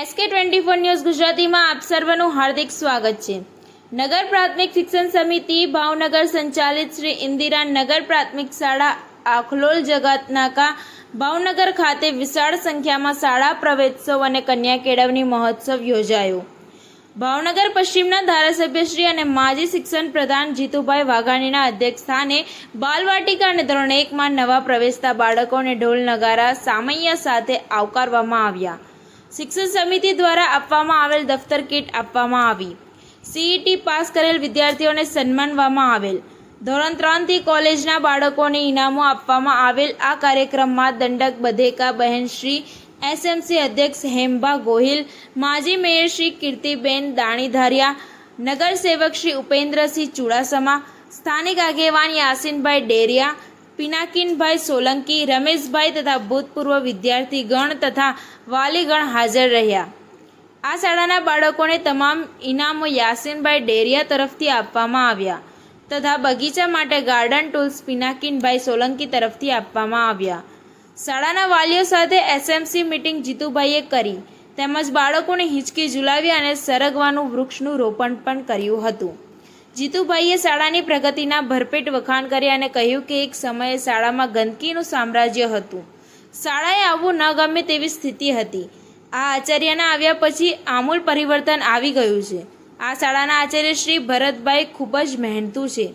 SK twenty four news ગુજરાતીમાં આપ સર્વનું હાર્દિક સ્વાગત છે. નગર પ્રાથમિક શિક્ષણ સમિતિ ભાવનગર સંચાલિત શ્રી ઇન્દિરા નગર પ્રાથમિક શાળા આખલોલ જગતનાકા ભાવનગર ખાતે વિશાળ સંખ્યામાં શાળા પ્રવેશોત્સવ અને કન્યા કેળવણી મહોત્સવ યોજાયો. ભાવનગર પશ્ચિમના ધારાસભ્યશ્રી અને માજી શિક્ષણ પ્રધાન જીતુભાઈ વાઘાણીના અધ્યક્ષસ્થાને બાલવાટિકા અને ધોરણ એકમાં નવા પ્રવેશતા બાળકોને ઢોલ નગારા સામૈયા સાથે આવકારવામાં આવ્યા. શિક્ષણ સમિતિ દ્વારા આપવામાં આવેલ દફતર કીટ આપવામાં આવી. સીઈટી પાસ કરેલ વિદ્યાર્થીઓને સન્માનવામાં આવેલ. ધોરણ ત્રણથી કોલેજના બાળકોને ઇનામો આપવામાં આવેલ. આ કાર્યક્રમમાં દંડક બધેકા બહેનશ્રી એસએમસી અધ્યક્ષ હેમભા ગોહિલ, માજી મેયર શ્રી કીર્તિબેન દાણીધારિયા, નગરસેવક શ્રી ઉપેન્દ્રસિંહ ચુડાસમા, સ્થાનિક આગેવાન યાસીનભાઈ ડેરિયા પિનાકીનભાઈ સોલંકી, રમેશભાઈ તથા ભૂતપૂર્વ વિદ્યાર્થીગણ તથા વાલીગણ હાજર રહ્યા. આ શાળાના બાળકોને તમામ ઇનામો યાસીનભાઈ ડેરિયા તરફથી આપવામાં આવ્યા તથા બગીચા માટે ગાર્ડન ટૂલ્સ પિનાકીનભાઈ સોલંકી તરફથી આપવામાં આવ્યા. શાળાના વાલીઓ સાથે એસએમસી મિટિંગ જીતુભાઈએ કરી તેમજ બાળકોને હિંચકી ઝુલાવી અને સરગવાનું વૃક્ષનું રોપણ પણ કર્યું હતું. જીતુભાઈએ શાળાની પ્રગતિના ભરપેટ વખાણ કર્યા અને કહ્યું કે એક સમયે શાળામાં ગંદકીનું સામ્રાજ્ય હતું. શાળાએ આવવું ન ગમે તેવી સ્થિતિ હતી. આ આચાર્યના આવ્યા પછી આમૂલ પરિવર્તન આવી ગયું છે. આ શાળાના આચાર્ય શ્રી ભરતભાઈ ખૂબ જ મહેનતુ છે.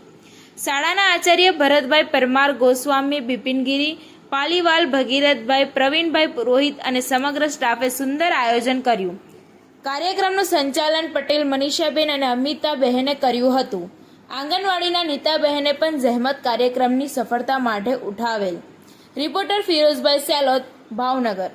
શાળાના આચાર્ય ભરતભાઈ પરમાર ગોસ્વામી, બિપિનગીરી, પાલીવાલ ભગીરથભાઈ, પ્રવીણભાઈ પુરોહિત અને સમગ્ર સ્ટાફે સુંદર આયોજન કર્યું. કાર્યક્રમનું સંચાલન પટેલ મનીષાબેન અને અમિતાબહેને કર્યું હતું. આંગણવાડીના નીતાબહેને પણ જહેમત કાર્યક્રમની સફળતા માટે ઉઠાવેલ. રિપોર્ટર ફિરોઝભાઈ સેલોત, ભાવનગર.